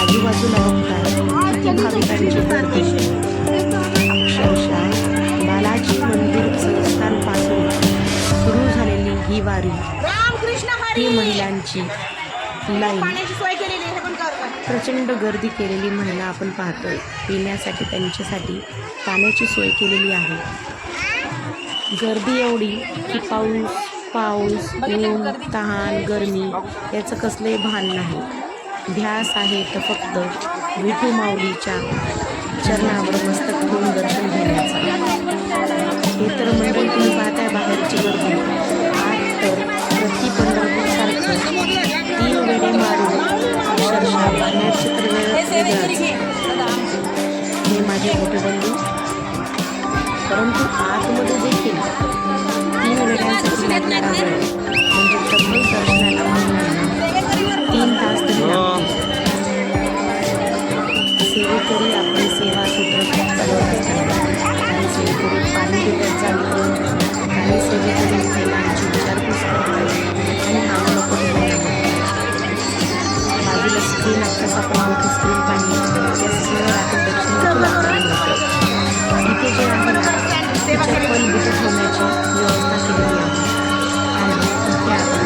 आजूबाजूला बघताय किती भाविकांची गर्दी अक्षरशः बालाजी मंदिर सुरू झालेली ही वारी रामकृष्ण ही हरी महिलांची लाईन. प्रचंड गर्दी केलेली महिला आपण पाहतोय. पिण्यासाठी त्यांच्यासाठी पाण्याची सोय केलेली आहे. गर्दी एवढी की पाऊस पाऊस ऊन तहान गरमी याचं कसलंही भान नाही. ध्यास आहे तर फक्त विठू माऊलीच्या चरणावर मस्तक ठेवून दर्शन घेण्याचा. हे तर मंडळी तुम्ही पाहताय बाहेरची गर्दी. आज तर प्रति पंढरपूरसारखं तीन वेळे मारून अक्षरशः बाहेरचे तर वेळ वेगळाच हे माझे मोठे बंधू. परंतु आत्ताच आपण इथे जे चप्पल ठेवण्याची व्यवस्था केलेली आहे आणि इथे आपण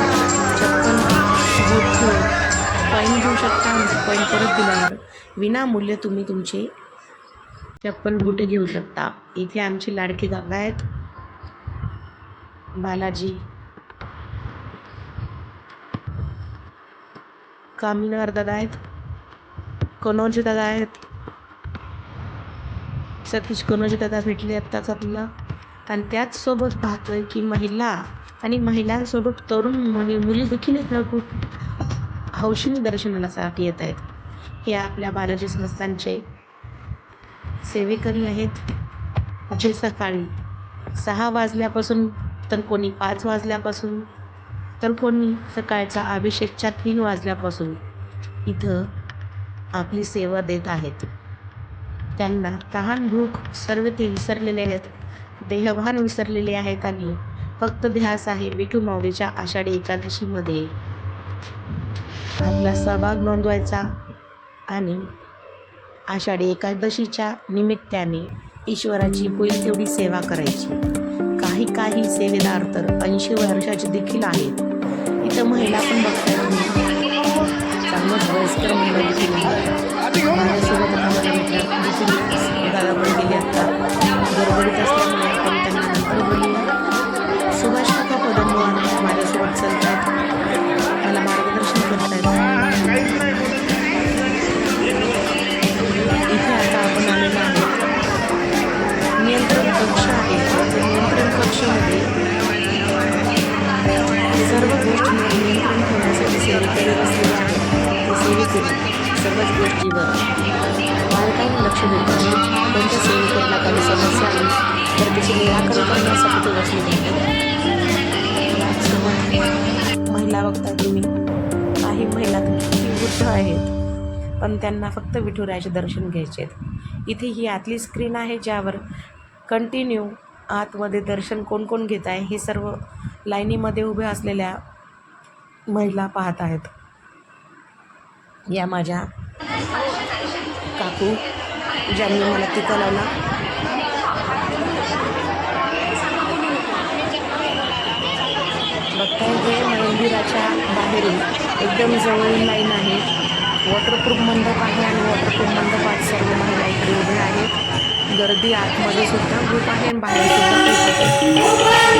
चप्पल बूट ठेवून कॉईन घेऊ शकता आणि कॉईन परत दिल्यावर विनामूल्य तुम्ही तुमचे चप्पल बुटे घेऊ शकता इथे आमची लाडकी जागा आहेत बालाजी. कामिनार दादा आहेत. कनोज दादा आहेत? सतीश कनोज दादा भेटले आत्ताच आपल्याला? आणि त्याचसोबत पाहतोय की महिला आणि महिलांसोबत तरुण मुली मुली देखील खूप. हौशीने दर्शनासाठी येत आहेत. हे आपल्या बालाजी संस्थांचे सेवेकरी आहेत. जे सकाळी सहा वाजल्यापासून तर कोणी पाच वाजल्यापासून तर कोणी सकाळचा अभिषेकच्या तीन वाजल्यापासून. इथं आपली सेवा देत आहेत. त्यांना तहान भूक सर्व ते विसरलेले आहेत. देहभान विसरलेले आहेत आणि फक्त ध्यास आहे विठू माऊलीच्या आषाढी एकादशीमध्ये. आपला सहभाग नोंदवायचा आणि आषाढी एकादशीच्या निमित्ताने ईश्वराची होईल तेवढी सेवा करायची. काही काही सेवेदार तर ऐंशी वर्षाचे देखील आहेत. इथं महिला पण बघतात मग वयस्कर मंडळी केली माझ्यासोबत आता मला भेटल्या देखील दादा गेले आता गडबडीत असल्यामुळे आपण त्यांना नंतर बोलूया सुभाष काका पदमवान माझ्यासोबत चालतात. त्यांना फक्त विठुरायाचे दर्शन घ्यायचे आहेत. इथे ही आतली स्क्रीन आहे ज्यावर कंटिन्यू आतमध्ये दर्शन कोण कोण घेत आहे हे सर्व लाईनीमध्ये उभे असलेल्या महिला पाहत आहेत. या माझ्या काकू ज्यांनी मला टिका लावला बघताय हे मंदिराच्या बाहेरून एकदम जवळून लाईन आहे. वॉटरप्रूफ मंडप आहे आणि वॉटरप्रूफ मंडपात सर्व महिला इकडे उभे आहेत. गर्दी आतमध्ये सुद्धा खूप आहे आणि बाहेर सुद्धा. खूप आहे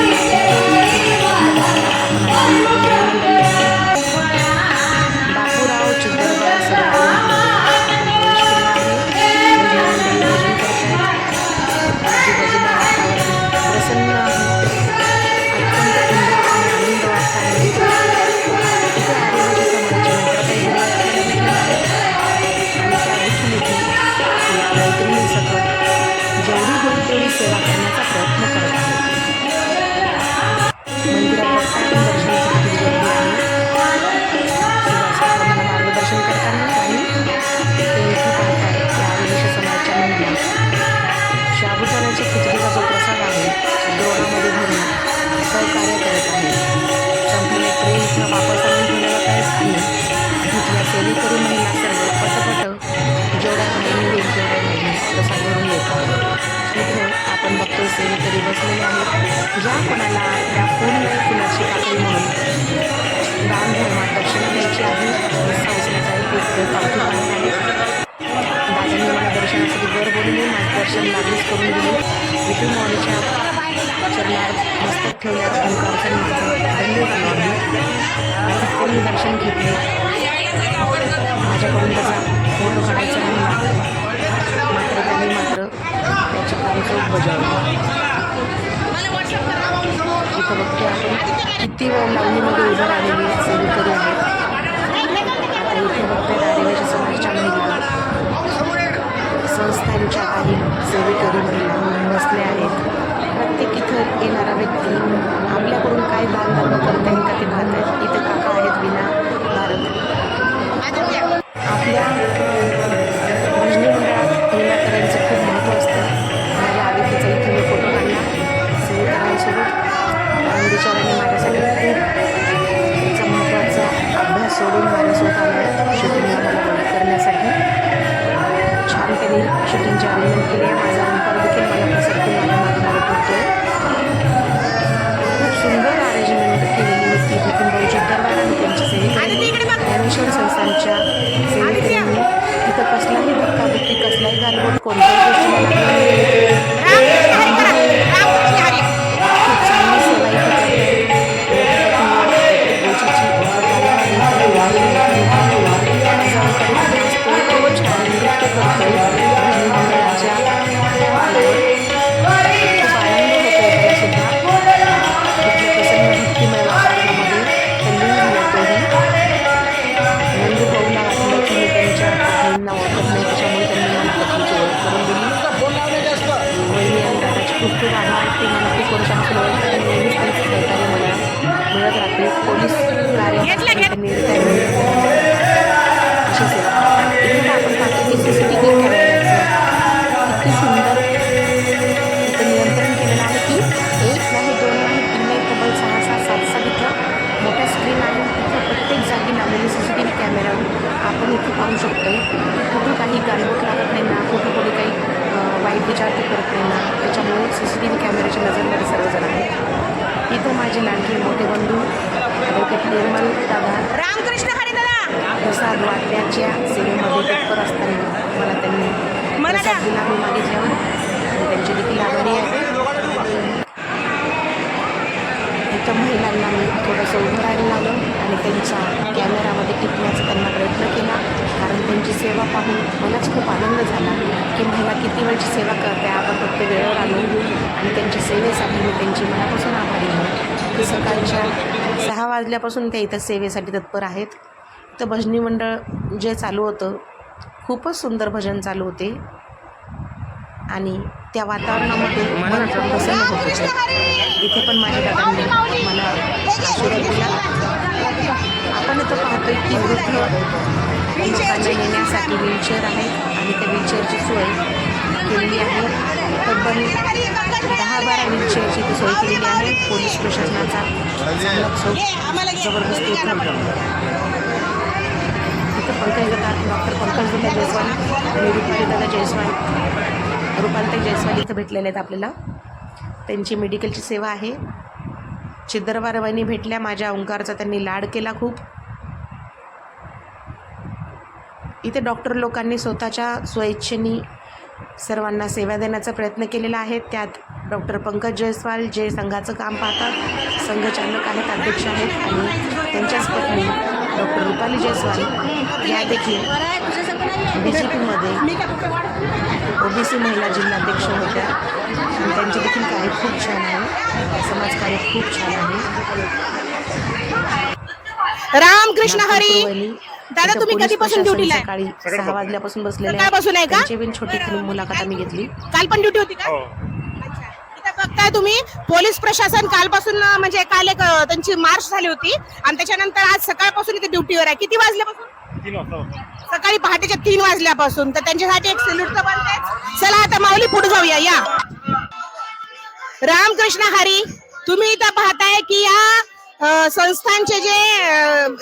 दादांनी मला दर्शनासाठी वर बोलवले माझं दर्शन लागलीच करून दिले विठू माऊलीच्या चरणार मस्तक ठेवल्यावर ओंकारचं माझं धन्य झालं त्यांनी दर्शन घेतले माझ्याकडून त्याचा फोटो काढायचा नाही मात्र त्यांनी मात्र त्याचे कार्यक्रम बजावली इथं बघते आपण किती वेळ लावणीमध्ये उभं राहिलेली सेवेकरी आहेत आता इथे बघते आदिवासी समाजाच्या महिला संस्थांच्या काही सेवेकरी महिला बसल्या आहेत. प्रत्येक इथं येणारा व्यक्ती आपल्याकडून काय दान धर्म करता येईल का ते पाहत आहेत अरेंजमेंट केले माझा ओंकार देखील मला खूप सुंदर अरेंजमेंट केलेली होती बहुजित दरबार आणि त्यांची सेवेकरी ज्ञानेश्वर संस्थांच्या सेवेकऱ्यांनी तिथं कसलाही धक्काबुक्की कसलाही गालबोट कोणत्याही गोष्टीला पाहू शकतो. कुठं काही गालबोट लागत नाही ना कुठं कोणी काही वाईट विचार ते करत नाही ना. त्याच्यामुळे सी सी टी व्ही कॅमेऱ्याच्या नजरमध्ये सर्वजण आहेत. इथं माझे लाडके मोठे बंधू ॲडव्होकेट निर्मल दादा रामकृष्ण प्रसाद वाटण्याच्या सेवेमध्ये तत्पर असताना मला त्यांनी मला प्रसाद? दिला मी मागितल्यावर त्यांची देखील आभारी आहे. इथं महिलांना मी थोडंसं उभं राहायला लावलं आणि त्यांच्या कॅमेरामध्ये टिपण्याचा त्यांना प्रयत्न केला. कारण त्यांची सेवा पाहून मलाच खूप आनंद झाला की महिला किती वेळची सेवा करते आपण फक्त वेळेवर आलो आणि त्यांच्या सेवेसाठी मी त्यांची मनापासून आभारी आहे. ते सकाळच्या सहा वाजल्यापासून ते इथं सेवेसाठी तत्पर आहेत. तर भजनी मंडळ जे चालू होतं खूपच सुंदर भजन चालू होते. आणि त्या वातावरणामध्ये मन प्रसन्न होत होते. इथे पण माझ्या दादांनी मला आशीर्वाद दिला. आपण इथं पाहतोय की वृद्ध लोकांना येण्यासाठी व्हीलचेअर आहे आणि त्या व्हीलचेअरची सोय केलेली आहे. तब्बल दहा बारा व्हीलचेअरची ती सोय केलेली आहे. पोलीस प्रशासनाचा जबरदस्ती तिथं पंकज दादा डॉक्टर पंकज दादा जयस्वाल आणि रुपाली दादा जयस्वाल. रुपालताई जयस्वाल इथं भेटलेले आहेत आपल्याला. त्यांची मेडिकलची सेवा आहे. छिद्रवारवाईनी भेटल्या. माझ्या ओंकारचा त्यांनी लाड केला खूप. इथे डॉक्टर लोकांनी स्वतःच्या स्वइच्छेने सर्वांना सेवा देण्याचा प्रयत्न केलेला आहे. त्यात डॉक्टर पंकज जयस्वाल जे संघाचं काम पाहतात संघचालक आहेत अध्यक्ष आहेत आणि त्यांच्याच पत्नी डॉक्टर रुपाली जयस्वाल या देखील बी जे पीमध्ये ओबीसी महिला जिल्हाध्यक्ष होत्या. आणि त्यांचे देखील कार्य खूप छान आहे. समाजकार्य खूप छान आहे. रामकृष्ण हरी! दादा, तुम्ही पोलीस कधीपासून प्रशासन duty ला आहे? सकाळी सहा वाजल्यापासून बसलेले आहेत. सकाळपासून आहे का? त्यांची पण छोटी फिल्म मुलाखत आम्ही घेतली. काल पण ड्युटी होती का? अच्छा. इथं बघताय तुम्ही पोलीस प्रशासन कालपासून अं, म्हणजे काल एक अं, त्यांची मार्च झाली होती. आणि त्याच्यानंतर आज सकाळपासून इथे ड्युटीवर आहे. किती वाजल्यापासून? तीन वाजता होता. सकाळी पहाटेच्या तीन वाजल्यापासून. तर त्यांच्यासाठी एक सल्यूट तर बनतेच. चला आता माऊली पुढे जाऊया. या. रामकृष्ण हरी तुम्ही इथं पाहताय की या संस्थांचे जे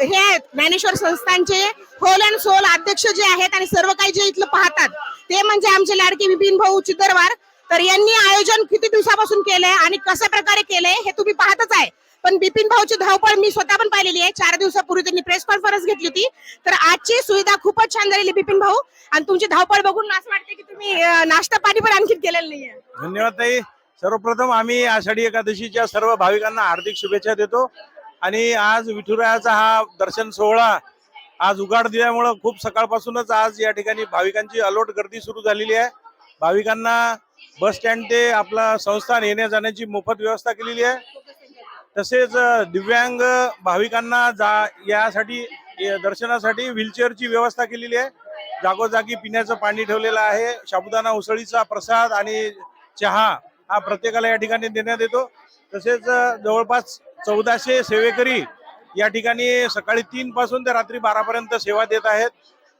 हे आहेत ज्ञानेश्वर संस्थांचे होल अँड सोल अध्यक्ष जे आहेत आणि सर्व काही जे इथलं पाहतात ते म्हणजे आमचे लाडके विपिन भाऊ चितरवार. तर यांनी आयोजन किती दिवसापासून केलंय आणि कशा प्रकारे केलंय हे तुम्ही पाहतच आहे. पण बिपिन भाऊची धावपळ मी स्वतः पण पाहिलेली आहे. चार दिवसापूर्वी त्यांनी प्रेस कॉन्फरन्स घेतली होती. तर आजची सुविधा खूपच छान झालेली बिपिन भाऊ. आणि तुमची धावपळ बघून असं वाटते की तुम्ही नाश्ता पाणी पण आणखी केलेलं नाहीये. धन्यवाद ताई. सर्वप्रथम आम्ही आषाढी एकादशीच्या सर्व भाविकांना हार्दिक शुभेच्छा देतो. आणि आज विठुरायाचा हा दर्शन सोहळा आज उघाड दिल्यामुळं खूप सकाळपासूनच आज या ठिकाणी भाविकांची अलोट गर्दी सुरू झालेली आहे. भाविकांना बस स्टँड ते आपला संस्थान येण्या जाण्याची मोफत व्यवस्था केलेली आहे. तसेच दिव्यांग भाविकांना जा यासाठी दर्शनासाठी व्हीलचेअरची व्यवस्था केलेली आहे. जागोजागी पिण्याचं पाणी ठेवलेलं आहे. साबुदाणा उसळीचा प्रसाद आणि चहा हा प्रत्येकाला या ठिकाणी देण्यात येतो. तसेच जवळपास चौदाशे सेवेकरी या ठिकाणी सकाळी तीन पासून ते रात्री बारा पर्यंत सेवा देत आहेत.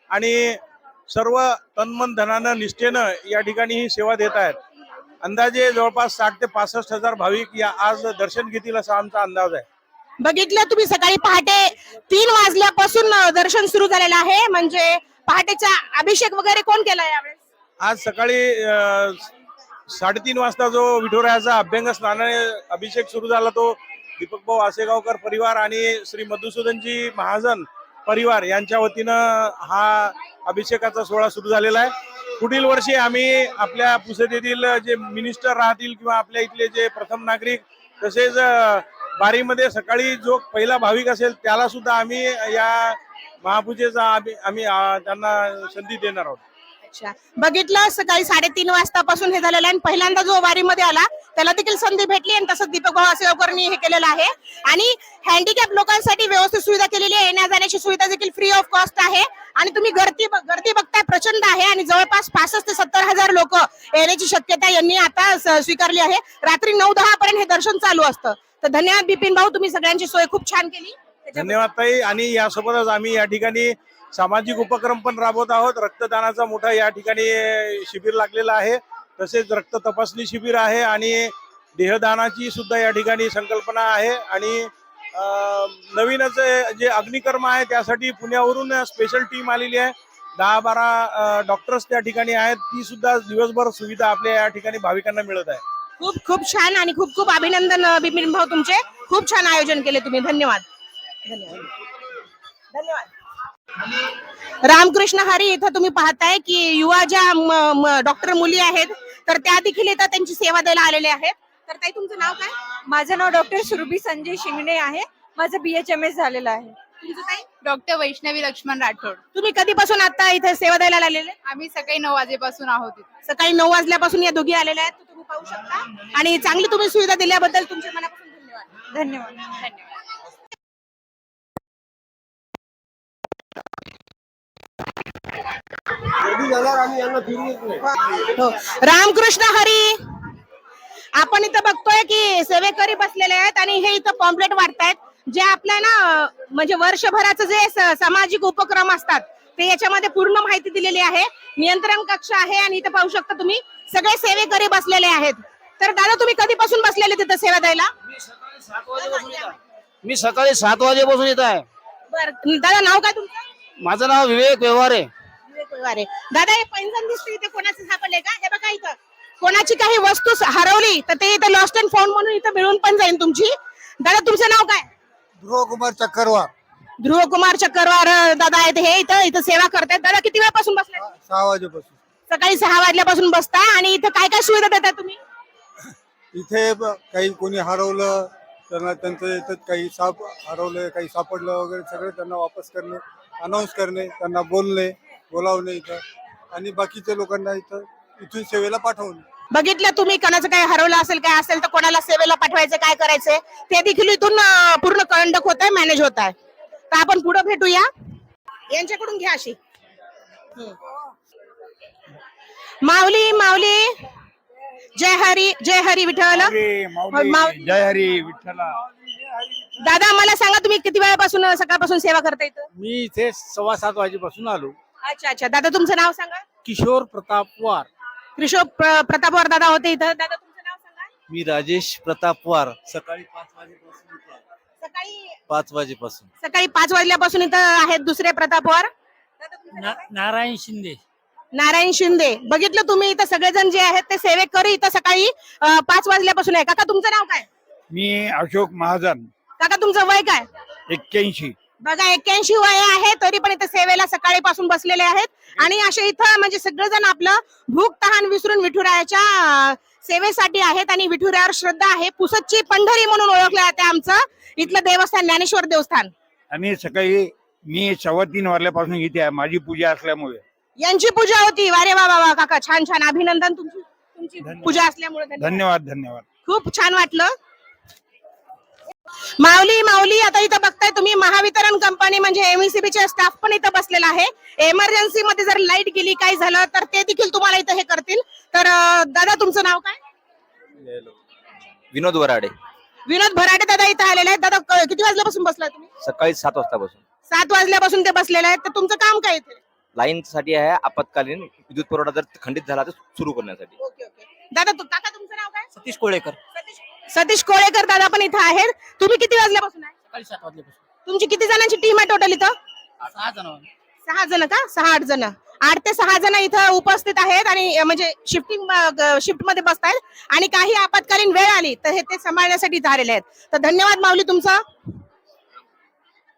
आणि सर्व तन्मन धनानं निष्ठेनं या ठिकाणी ही सेवा देत आहेत. अंदाजे जवळपास साठ ते पासष्ट हजार भाविक या आज दर्शन घेतील असा आमचा अंदाज आहे. बघितलं तुम्ही सकाळी पहाटे तीन वाजल्यापासून दर्शन सुरू झालेलं आहे. म्हणजे पहाटेचा अभिषेक वगैरे कोण केला यावेळेस? आज सकाळी साडेतीन वाजता जो विठुरायाचा अभ्यंग स्नानाने अभिषेक सुरू झाला तो दीपक भाऊ आसेगावकर परिवार आणि श्री मधुसूदनजी महाजन परिवार यांच्या वतीनं हा अभिषेकाचा सोहळा सुरू झालेला आहे. पुढील वर्षी आम्ही आपल्या पुसद येथील जे मिनिस्टर राहतील किंवा आपल्या इथले जे प्रथम नागरिक तसेच बारीमध्ये सकाळी जो पहिला भाविक असेल त्याला सुद्धा आम्ही या महापूजेचा आम्ही आम्ही त्यांना संधी देणार आहोत. अच्छा बघितलं सकाळी साडेतीन वाजतापासून हे झालेलं आहे आणि पहिल्यांदा जो वारीमध्ये आला त्याला देखील संधी भेटली आणि तसंच दीपक भाऊ असेगावकरनी हे केलेलं आहे. आणि हँडिकॅप लोकांसाठी व्यवस्थित सुविधा केलेली आहे. येण्या जाण्याची सुविधा देखील फ्री ऑफ कॉस्ट आहे. आणि तुम्ही गर्दी गर्दी बघताय प्रचंड आहे आणि जवळपास पासष्ट ते सत्तर हजार लोक येण्याची शक्यता यांनी आता स्वीकारली आहे. रात्री नऊ दहा पर्यंत हे दर्शन चालू असतं. तर धन्यवाद बिपिन भाऊ तुम्ही सगळ्यांची सोय खूप छान केली. धन्यवाद ताई. आणि यासोबतच आम्ही या ठिकाणी सामाजिक उपक्रम पण राबवत आहोत. रक्तदानाचा मोठा या ठिकाणी शिबिर लागलेला आहे. तसेच रक्त तपासणी शिबिर आहे आणि देहदानाची सुद्धा या ठिकाणी संकल्पना आहे. आणि नवीनच जे अग्निकर्म आहे त्यासाठी पुण्यावरून स्पेशल टीम आलेली आहे. दहा बारा डॉक्टर्स त्या ठिकाणी आहेत. ती सुद्धा दिवसभर सुविधा आपल्या या ठिकाणी भाविकांना मिळत आहे. खूप खूप छान आणि खूप खूप अभिनंदन बिपिन भाऊ तुमचे. खूप छान आयोजन केले तुम्ही. धन्यवाद. धन्यवाद. धन्यवाद. रामकृष्ण हरी इथं तुम्ही पाहताय की युवा ज्या डॉक्टर मुली आहेत तर त्या देखील इथं त्यांची सेवा द्यायला आलेल्या आहेत. तर ताई तुमचं नाव काय? माझं नाव डॉक्टर सुरभी संजय शिंगणे आहे. माझं बीएचएमएस झालेलं आहे. तुमचं ताई? डॉक्टर वैष्णवी लक्ष्मण राठोड. तुम्ही कधीपासून आता इथे सेवा द्यायला आलेले? आम्ही सकाळी नऊ वाजेपासून आहोत. सकाळी नऊ वाजल्यापासून या दोघी आलेल्या आहेत तुम्ही पाहू शकता. आणि चांगली तुम्ही सुविधा दिल्याबद्दल तुमच्या मनापासून धन्यवाद. धन्यवाद. धन्यवाद. हो. रामकृष्ण हरी. आपण इथं बघतोय की सेवेकरी बसलेले आहेत आणि हे इथं पॉम्पलेट वाटतायत जे आपल्या ना म्हणजे वर्षभराचं जे सामाजिक उपक्रम असतात ते याच्यामध्ये पूर्ण माहिती दिलेली आहे. नियंत्रण कक्ष आहे आणि इथं पाहू शकता तुम्ही सगळे सेवेकरी बसलेले आहेत. तर दादा तुम्ही कधीपासून बसलेले तिथं सेवा द्यायला? मी सकाळी सात वाजेपासून येत आहे. दादा नाव काय तुमचं? माझं नाव विवेक व्यवहारे. विवेक आहे. दादा हे पैंजण दिसते इथे कोणाचं सापडले का? हे बघा इथं. कोणाची काही वस्तू हरवली तर ते इथं लॉस्ट अँड फाउंड म्हणून इथं मिळून पण जाईल तुमची. दादा तुमचं नाव काय? ध्रुव कुमार चक्करवार ध्रुव कुमार चक्करवार दादा आहेत हे इथं. इथं सेवा करतायत. दादा किती वेळापासून बसलाय? सहा वाजेपासून. सकाळी सहा वाजल्यापासून बसताय आणि इथं काय काय सुविधा देताय तुम्ही? इथे ब- काही कोणी हरवलं त्यांना त्यांचं इथं काही साप हरवलं काही सापडलं वगैरे सगळं त्यांना वापस करणे अनाऊन्स करणे त्यांना बोलणे. बोलावणे इथं. आणि बाकीच्या लोकांना इथं इथून सेवेला पाठवणे बघितलं तुम्ही कोणाचं काय हरवलं असेल काय असेल तर कोणाला सेवेला पाठवायचं काय करायचंय ते देखील इथून अं, पूर्ण कंडक होत आहे मॅनेज होत आहे तर आपण पुढे भेटूया. यांच्याकडून घ्या अशी. हम्म. माऊली माऊली. जय हरी जय हरी विठ्ठल. जय हरी विठ्ठला. दादा मला सांगा तुम्ही किती वेळापासून सकाळपासून सेवा करता इथं? मी इथे सव्वा सात वाजेपासून आलो. अच्छा अच्छा. दादा तुमचं नाव सांगा. किशोर प्रतापवार कृषो प्र- प्रतापवार दादा होते इथं. दादा तुमचं नाव सांगा. मी राजेश प्रतापवार सकाळी पाच वाजेपासून इथे आहे. सकाळी पाच वाजेपासून. सकाळी पाच वाजल्यापासून इथं आहेत दुसरे प्रतापवार दादा, तुमचं नाव काय? नारायण शिंदे. नारायण शिंदे. बघितलं तुम्ही इथं सगळेजण जे आहेत ते सेवेकरी इथं सकाळी अं, पाच वाजल्यापासून आहे. काका तुमचं नाव काय? मी अशोक महाजन. काका तुमचं वय काय? एक्क्याऐंशी. बघा एक्क्याऐंशी वय आहे तरी पण इथे सेवेला सकाळीपासून बसलेले आहेत. आणि असे इथं म्हणजे सगळेजण आपलं भूक तहान विसरून विठुरायाच्या सेवेसाठी आहेत आणि विठुरायावर श्रद्धा आहे. पुसदची पंढरी म्हणून ओळखलं जाते आमचं. इथलं देवस्थान ज्ञानेश्वर देवस्थान. आणि सकाळी मी सव्वा तीन वाजल्यापासून इथे आहे. माझी पूजा असल्यामुळे. यांची पूजा होती. वारे वा वा वा काका छान छान. अभिनंदन तुमची तुमची. पूजा असल्यामुळे. धन्यवाद धन्यवाद. खूप छान वाटलं. माऊली माऊली आता इथं बघताय तुम्ही महावितरण कंपनी म्हणजे एमईसीबी चे स्टाफ पण इथं बसलेला आहे. एमर्जन्सी मध्ये जर लाइट गेली काय झालं तर ते देखील तुम्हाला इथं हे करतील. तर दादा तुमचं नाव काय? विनोद वराडे. विनोद भराटे दादा इथं आलेले आहेत. दादा किती वाजल्यापासून बसलाय तुम्ही? सकाळी सात वाजतापासून. सात वाजल्यापासून ते बसलेले आहेत. तर तुमचं काम काय इथे? लाईन साठी आहे आपत्कालीन विद्युत पुरवठा जर खंडित झाला तर सुरू करण्यासाठी. Okay okay. दादा तू काका तुमचं नाव काय? सतीश कोळेकर. सतीश सतीश कोळेकर दादा पण इथं आहेत. तुम्ही किती वाजल्यापासून आहे? सकाळी सात वाजल्यापासून. तुमची किती जणांची टीम आहे टोटल इथं? सहा जण सहा जण का? सहा आठ जण. आठ ते सहा जण इथं उपस्थित आहेत आणि अं, म्हणजे शिफ्टिंग शिफ्टमध्ये बसतायत. आणि काही आपत्कालीन वेळ आली तर हे ते सांभाळण्यासाठी इथं आलेले आहेत. तर धन्यवाद माऊली तुमचा.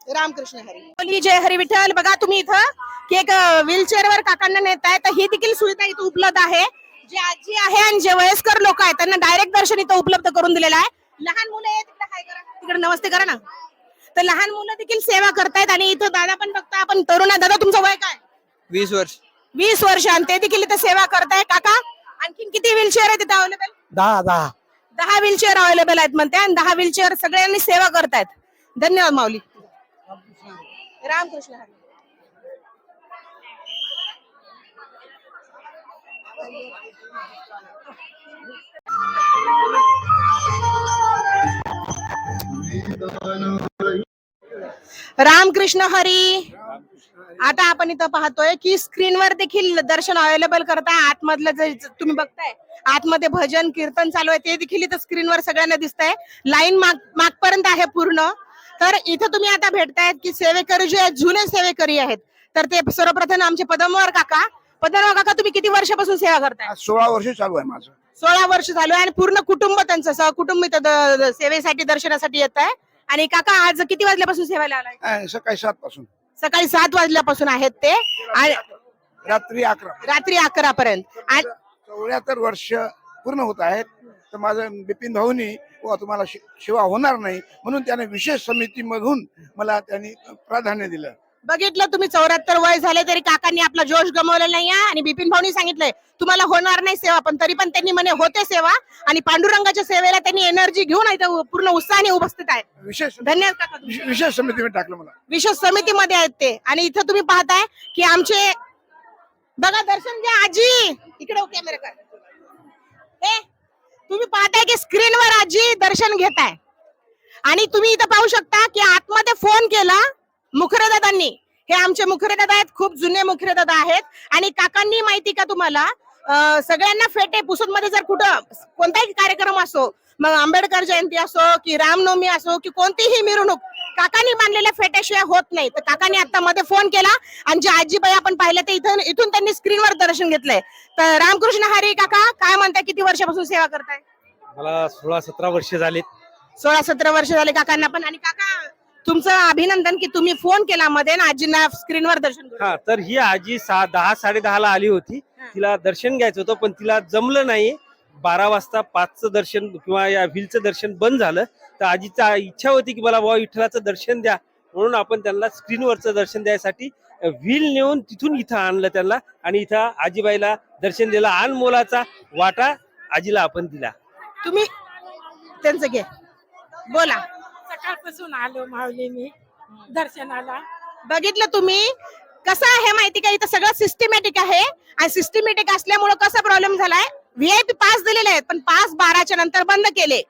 रामकृष्ण हरी. माऊली जय हरी विठ्ठल. बघा तुम्ही इथं की एक व्हीलचेअर वर काकांना नेताय तर ही देखील सुविधा इथं उपलब्ध आहे. जे आजी आहे आणि जे वयस्कर लोक आहेत त्यांना डायरेक्ट दर्शन इथं उपलब्ध करून दिलेलं आहे. लहान मुलं आहेत तिकडे हाय करा. तिकडे नमस्ते करा ना. तर लहान मुलं देखील सेवा करतायत आणि इथं दादा पण बघता आपण तरुण आहे दादा तुमचं वय काय? वीस वर्ष. वीस वर्ष आणि ते देखील इथं सेवा करताय काका आणखीन किती व्हीलचेअर आहे तिथे अवेलेबल दहा दहा. दहा व्हीलचेअर अवेलेबल आहेत म्हणते आणि दहा व्हीलचेअर सगळ्यांनी सेवा करतायत. धन्यवाद माऊली. रामकृष्ण हरी. रामकृष्ण हरी. आता आपण इथं पाहतोय की स्क्रीनवर देखील दर्शन अवेलेबल करताय. आतमधलं जे तुम्ही बघताय आतमध्ये भजन कीर्तन चालू आहे ते देखील इथं स्क्रीनवर सगळ्यांना दिसतंय. लाईन माग मागपर्यंत आहे पूर्ण. तर इथं तुम्ही आता भेटतायत की सेवेकरी जे आहेत जुने सेवेकरी आहेत तर ते सर्वप्रथम आमचे पदमवार काका पदमवार काका तुम्ही किती वर्षापासून सेवा करताय? सोळा वर्ष चालू आहे माझं. सोळा वर्ष झालं आणि पूर्ण कुटुंब त्यांचं सहकुटुंब इथं द- द- सेवेसाठी दर्शनासाठी येत आहे. आणि काका आज किती वाजल्यापासून सेवेला आलाय? सकाळी सात पासून. सकाळी सात वाजल्यापासून आहेत ते. आणि रात्री अकरा. रात्री अकरा पर्यंत. आणि चौऱ्याहत्तर वर्ष पूर्ण होत आहेत. तर माझं बिपिन भाऊनी व तुम्हाला शि- शिवा होणार नाही. म्हणून त्याने विशेष समितीमधून मला त्यांनी प्राधान्य दिलं. बघितलं तुम्ही चौऱ्याहत्तर वय झाले तरी काकांनी आपला जोश गमावलेला नाही आहे आणि बिपिन भाऊनी सांगितलंय तुम्हाला होणार नाही सेवा पण तरी पण त्यांनी म्हणे होते सेवा. आणि पांडुरंगाच्या सेवेला त्यांनी एनर्जी घेऊन इथं पूर्ण उत्साहाने उपस्थित आहे. विशेष धन्यवाद काका तुमचे. विशेष- विशेष समितीमध्ये टाकलं मला. विशेष समितीमध्ये आहेत ते. आणि इथं तुम्ही पाहताय की आमचे बघा दर्शन घ्या आजी! इकडे कॅमेरा कर ए तुम्ही पाहताय की स्क्रीनवर आजी दर्शन घेत आहे आणि तुम्ही इथं पाहू शकता की आतमध्ये फोन केला मुखरेदादांनी हे आमचे मुखरेदादा आहेत खूप जुने मुखरेदादा आहेत. आणि काकांनी माहिती का तुम्हाला? सगळ्यांना फेटे पुसदमध्ये जर कुठं कोणताही कार्यक्रम असो मग आंबेडकर जयंती असो की रामनवमी असो की कोणतीही मिरवणूक काकांनी बांधलेल्या फेट्याशिवाय होत नाही. तर काकांनी आता मध्ये फोन केला आणि जे आजीबाई आपण पाहिलं ते इथून इथून त्यांनी स्क्रीनवर दर्शन घेतलंय. तर रामकृष्ण हरी काका काय म्हणताय? किती वर्षापासून सेवा करताय? मला सोळा सतरा वर्ष झालीत. सोळा सतरा वर्ष झाले काकांना पण. आणि काका तुमचं अभिनंदन की तुम्ही फोन केला मध्ये आणि आजींना स्क्रीनवर दर्शन. हा तर ही आजी सहा दहा साडे ला आली होती. हा. तिला दर्शन घ्यायचं होतं पण तिला जमलं नाही बारा वाजता पाचचं दर्शन किंवा या व्हीलचं दर्शन बंद झालं. तर आजीचा इच्छा होती की मला बाबा विठ्ठलाचं दर्शन द्या. म्हणून आपण त्यांना स्क्रीनवरचं दर्शन द्यायसाठी व्हील नेऊन तिथून इथं आणलं त्यांना आणि इथं आजीबाईला दर्शन दिलं. आन मोलाचा वाटा आजीला आपण दिला. तुम्ही त्यांचं घे. बोला. सकाळपासून आलो माऊली मी दर्शनाला. बघितलं तुम्ही? कसं आहे माहिती का? इथं सगळं सिस्टमॅटिक आहे. आणि सिस्टमॅटिक असल्यामुळं कसा प्रॉब्लेम झालाय? व्हीआयपी पास दिलेले आहेत पण पास बाराच्या नंतर बंद केले.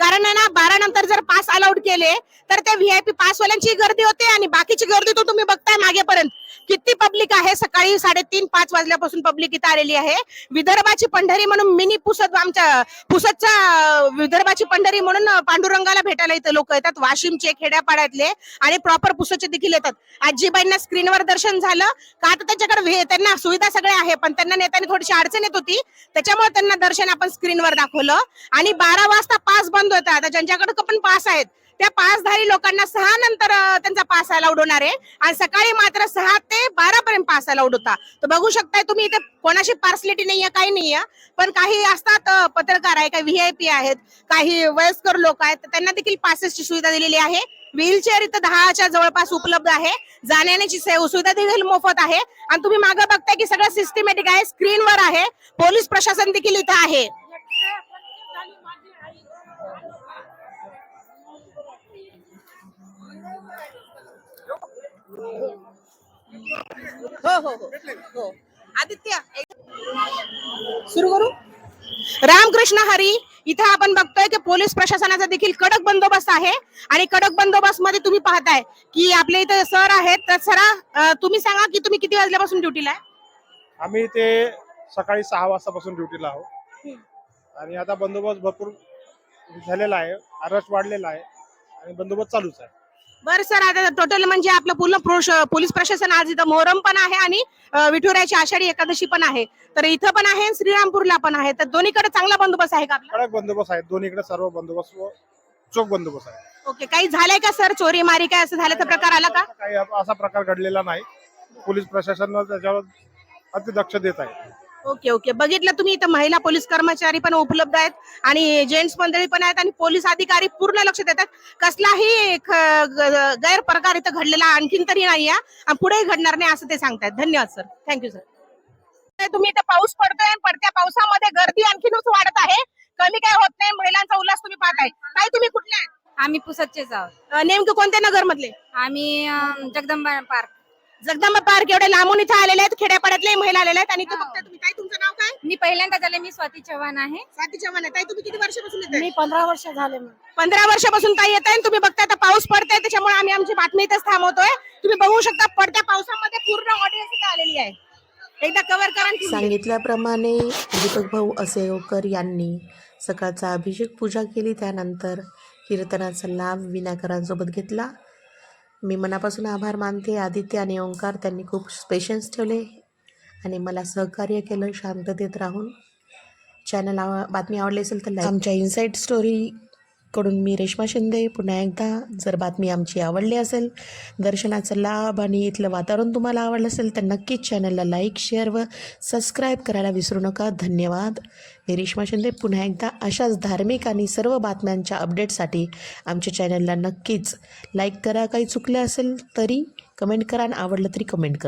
कारण आहे ना बारा नंतर जर पास अलाउड केले तर त्या व्हीआयपी पास वाल्यांची गर्दी होते आणि बाकीची गर्दी तो तुम्ही बघताय मागेपर्यंत. किती पब्लिक आहे? सकाळी साडेतीन पाच वाजल्यापासून पब्लिक इथं आलेली आहे. विदर्भाची पंढरी म्हणून मिनी पुसद आमच्या पुसदच्या विदर्भाची पंढरी म्हणून पांडुरंगाला भेटायला इथं लोक येतात. वाशिमचे खेड्यापाड्यातले आणि प्रॉपर पुसदचे देखील येतात. आजीबाईंना स्क्रीनवर दर्शन झालं. का तर त्यांच्याकडे त्यांना सुविधा सगळ्या आहे पण त्यांना नेताना थोडीशी अडचण येत होती. त्याच्यामुळे त्यांना दर्शन आपण स्क्रीनवर दाखवलं. आणि बारा वाजता पास बंद होता. आता ज्यांच्याकडे पण पास आहेत त्या पासधारी लोकांना सहा नंतर त्यांचा पास अलाउड उडवणार आहे. आणि सकाळी मात्र सहा ते बारा पर्यंत पास अलाउड होता तर बघू शकताय तुम्ही इथे कोणाशी पार्सलिटी नाहीये काही नाहीये. पण काही असतात पत्रकार आहे काही व्हीआयपी आहेत काही वयस्कर लोक आहेत त्यांना देखील पासेसची सुविधा दिलेली आहे. व्हीलचेअर इथं दहाच्या जवळपास उपलब्ध आहे. जाण्याची सुविधा देखील मोफत आहे. आणि तुम्ही मागे बघताय की सगळं सिस्टमॅटिक आहे स्क्रीनवर आहे. पोलीस प्रशासन देखील इथं आहे. हो हो हो. हो. आदित्य सुरू करू? रामकृष्ण हरी इथं आपण बघतोय की पोलीस प्रशासनाचा देखील कडक बंदोबस्त आहे. आणि कडक बंदोबस्त मध्ये तुम्ही पाहताय की आपल्या इथे सर आहेत. तर सरा तुम्ही सांगा की तुम्ही किती वाजल्यापासून ड्युटीला आहे? आम्ही ते सकाळी सहा वाजतापासून ड्युटीला आहोत. आणि आता बंदोबस्त भरपूर झालेला आहे. अरेस्ट वाढलेला आहे. आणि बंदोबस्त चालूच आहे. बरं सर आता टोटल म्हणजे आपलं पूर्ण प्रोश- पोलीस प्रशासन आज इथं मोहरम पण आहे आणि अं, विठुरायाची आषाढी एकादशी पण आहे. तर इथं पण आहे आणि श्रीरामपूरला पण आहे. तर दोन्हीकडे चांगला बंदोबस्त आहे का आपला? कडक बंदोबस्त आहे. दोन्हीकडे सर्व बंदोबस्त व चोख बंदोबस्त आहे. ओके काही झालंय का सर? चोरी मारी काय असं झालं तर प्रकार आला का? काही असा प्रकार घडलेला नाही. पोलीस प्रशासन त्याच्यावर अतिदक्ष देत आहे. Okay okay. बघितलं तुम्ही इथं महिला पोलीस कर्मचारी पण उपलब्ध आहेत आणि जेंट्स मंडळी पण आहेत आणि पोलीस अधिकारी पूर्ण लक्ष देतात. कसलाही गैरप्रकार इथं घडलेला आणखीन तरी नाही आहे पुढेही घडणार नाही असं ते सांगतायत. धन्यवाद सर. थँक्यू सर तुम्ही इथं पाऊस पडतोय आणि पडत्या पावसामध्ये गर्दी आणखीनच वाढत आहे. कमी काय होत नाही. महिलांचा उल्हास तुम्ही पाहताय. काय तुम्ही कुठल्या? आम्ही पुसदचेच आहोत. नेमकं कोणत्या नगर मधले आम्ही जगदंबा पार्क. जगदंबा पार्क एवढे लांबून इथे आलेले आहेत खेड्यापाड्यातले महिला आलेल्या आहेत. आणि इथं बघताय तुम्ही. काय तुमचं नाव काय? मी पहिल्यांदा झाले मी स्वाती चव्हाण आहे. स्वाती चव्हाण आहे. ताई तुम्ही किती वर्षापासून येत मी पंधरा वर्ष झाले मग पंधरा वर्षापासून ताई येत आहे तुम्ही बघताय आता पाऊस पडतोय त्याच्यामुळे आम्ही आमची बातमी इथेच थांबवतोय. तुम्ही बघू शकता पडत्या पावसामध्ये पूर्ण ऑडियन्स इथे आलेली आहे. एकदा कव्हर करा आणि. सांगितल्याप्रमाणे दीपक भाऊ असेवकर यांनी सकाळचा अभिषेक पूजा केली. त्यानंतर कीर्तनाचा लाभ विनाकारांसोबत घेतला. मी मनापासून आभार मानते आदित्य आणि ओंकार त्यांनी खूप पेशन्स ठेवले आणि मला सहकार्य केलं शांततेत राहून चॅनल आव बातमी आवडली असेल तर like. आमच्या इन्साईट स्टोरी कडून मी रेश्मा शिंदे. पुन्हा एकदा जर बातमी आमची आवडली असेल दर्शनाचा लाभ आणि इथलं वातावरण तुम्हाला आवडलं असेल तर नक्कीच चॅनलला लाईक शेअर व सबस्क्राईब करायला विसरू नका. धन्यवाद. मी रेश्मा शिंदे. पुन्हा एकदा अशाच धार्मिक आणि सर्व बातम्यांच्या अपडेटसाठी आमच्या चॅनलला नक्कीच लाईक करा. काही चुकलं असेल तरी कमेंट करा आणि आवडलं तरी कमेंट करा.